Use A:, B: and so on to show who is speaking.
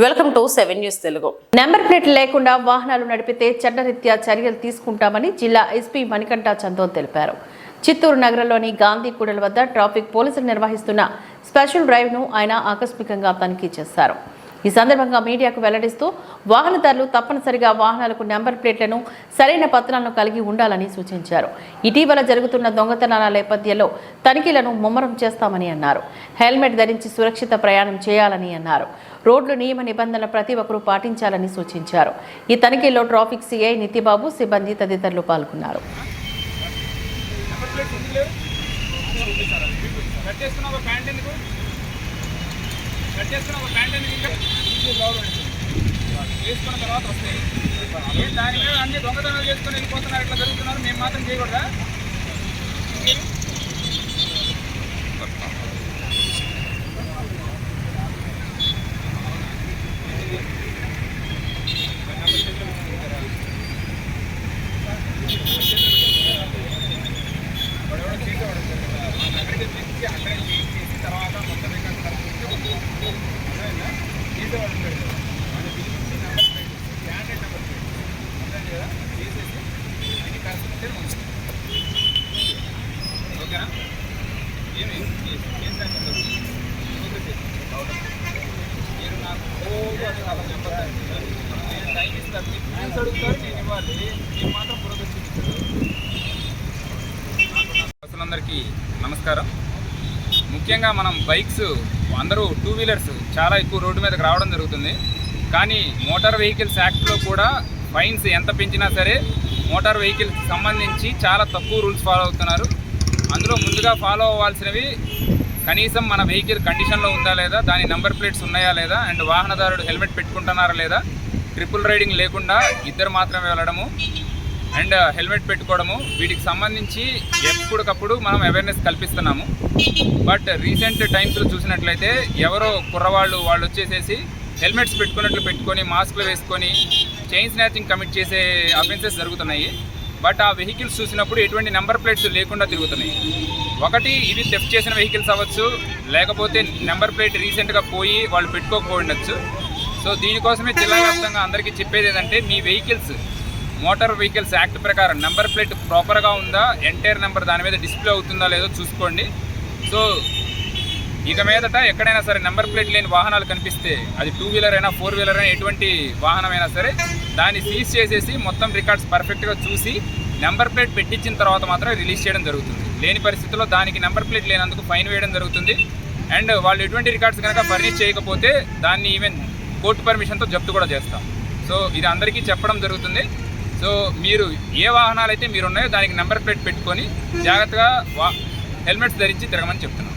A: Welcome to seven news Telugu. Number plate లేకుండా వాహనాలు నడిపితే చట్టరీత్యా చర్యలు తీసుకుంటామని జిల్లా ఎస్పీ మణికంఠ చందోన్ తెలిపారు. చిత్తూరు నగరంలోని గాంధీ కూడల వద్ద ట్రాఫిక్ పోలీసులు నిర్వహిస్తున్న స్పెషల్ డ్రైవ్ను ఆయన ఆకస్మికంగా తనిఖీ చేశారు. ఈ సందర్భంగా మీడియాకు వెల్లడిస్తూ వాహనదారులు తప్పనిసరిగా వాహనాలకు నెంబర్ ప్లేట్లను సరైన పత్రాలను కలిగి ఉండాలని సూచించారు. ఇటీవల జరుగుతున్న దొంగతనాల నేపథ్యంలో తనిఖీలను ముమ్మరం చేస్తామని అన్నారు. హెల్మెట్ ధరించి సురక్షిత ప్రయాణం చేయాలని అన్నారు. రోడ్లు నియమ నిబంధనలు ప్రతి ఒక్కరూ పాటించాలని సూచించారు. ఈ తనిఖీలో ట్రాఫిక్ సిఐ నితిబాబు సిబ్బంది తదితరులు పాల్గొన్నారు.
B: కట్ చేసుకున్న ప్యాంట్ ఎందుకు? కట్ ఒక ప్యాంట్ ఎందుకు వేసుకున్న తర్వాత వస్తాయి. దాని మీద అన్ని దొంగతనాలు చేసుకుని వెళ్ళిపోతున్నారు ఇట్లా జరుగుతున్నారు మేము మాత్రం చేయకూడదా? వాడెవడో చేసేవాడు ఉంటాడు. అక్కడికి తెచ్చి అక్కడే ఓకేనా ఏమి ఏం సంగతి ఓకే మీరు నాకు రోజు అది అలా చెప్పండి నేను టైం ఇస్తాను మీకు ప్లాన్స్ అడుగుతారు నేను ఇవ్వాలి మీరు మాత్రం నమస్కారం. ముఖ్యంగా మనం బైక్స్ అందరూ టూ వీలర్స్ చాలా ఎక్కువ రోడ్డు మీదకి రావడం జరుగుతుంది. కానీ మోటార్ వెహికల్స్ యాక్ట్లో కూడా ఫైన్స్ ఎంత పెంచినా సరే మోటార్ వెహికల్స్కి సంబంధించి చాలా తక్కువ రూల్స్ ఫాలో అవుతున్నారు. అందులో ముందుగా ఫాలో అవ్వాల్సినవి కనీసం మన వెహికల్ కండిషన్లో ఉందా లేదా దాని నెంబర్ ప్లేట్స్ ఉన్నాయా లేదా అండ్ వాహనదారుడు హెల్మెట్ పెట్టుకుంటున్నారా లేదా ట్రిపుల్ రైడింగ్ లేకుండా ఇద్దరు మాత్రమే వెళ్ళడము అండ్ uh, హెల్మెట్ పెట్టుకోవడము. వీటికి సంబంధించి ఎప్పటికప్పుడు మనం అవేర్నెస్ కల్పిస్తున్నాము. బట్ రీసెంట్ టైమ్స్లో చూసినట్లయితే ఎవరో కుర్రవాళ్ళు వాళ్ళు వచ్చేసేసి హెల్మెట్స్ పెట్టుకున్నట్లు పెట్టుకొని మాస్క్లు వేసుకొని చైన్ స్నాచింగ్ కమిట్ చేసే అఫెన్సెస్ జరుగుతున్నాయి. బట్ ఆ వెహికల్స్ చూసినప్పుడు ఎటువంటి నెంబర్ ప్లేట్స్ లేకుండా తిరుగుతున్నాయి. ఒకటి ఇది థెఫ్ట్ చేసిన వెహికల్స్ అవ్వచ్చు. లేకపోతే నెంబర్ ప్లేట్ రీసెంట్గా పోయి వాళ్ళు పెట్టుకోకపోయిండొచ్చు సో దీనికోసమే జిల్లా వ్యాప్తంగా అందరికీ చెప్పేది ఏంటంటే మీ వెహికల్స్ మోటార్ వెహికల్స్ యాక్ట్ ప్రకారం నెంబర్ ప్లేట్ ప్రాపర్గా ఉందా ఎంటైర్ నెంబర్ దాని మీద డిస్ప్లే అవుతుందా లేదో చూసుకోండి. సో ఇక మీదట ఎక్కడైనా సరే నెంబర్ ప్లేట్ లేని వాహనాలు కనిపిస్తే అది టూ వీలర్ అయినా ఫోర్ వీలర్ అయినా ఎటువంటి వాహనమైనా సరే దాన్ని సీజ్ చేసేసి మొత్తం రికార్డ్స్ పర్ఫెక్ట్గా చూసి నెంబర్ ప్లేట్ పెట్టించిన తర్వాత మాత్రం రిలీజ్ చేయడం జరుగుతుంది. లేని పరిస్థితుల్లో దానికి నెంబర్ ప్లేట్ లేనందుకు ఫైన్ వేయడం జరుగుతుంది. అండ్ వాళ్ళు ఎటువంటి రికార్డ్స్ కనుక ఫర్నిష్ చేయకపోతే దాన్ని ఈవెన్ కోర్టు పర్మిషన్తో జప్తు కూడా చేస్తాం. సో ఇది అందరికీ చెప్పడం జరుగుతుంది. సో మీరు ఏ వాహనాలు అయితే మీరు ఉన్నాయో దానికి నెంబర్ ప్లేట్ పెట్టుకొని జాగ్రత్తగా వా హెల్మెట్స్ ధరించి తిరగమని చెప్తున్నాను.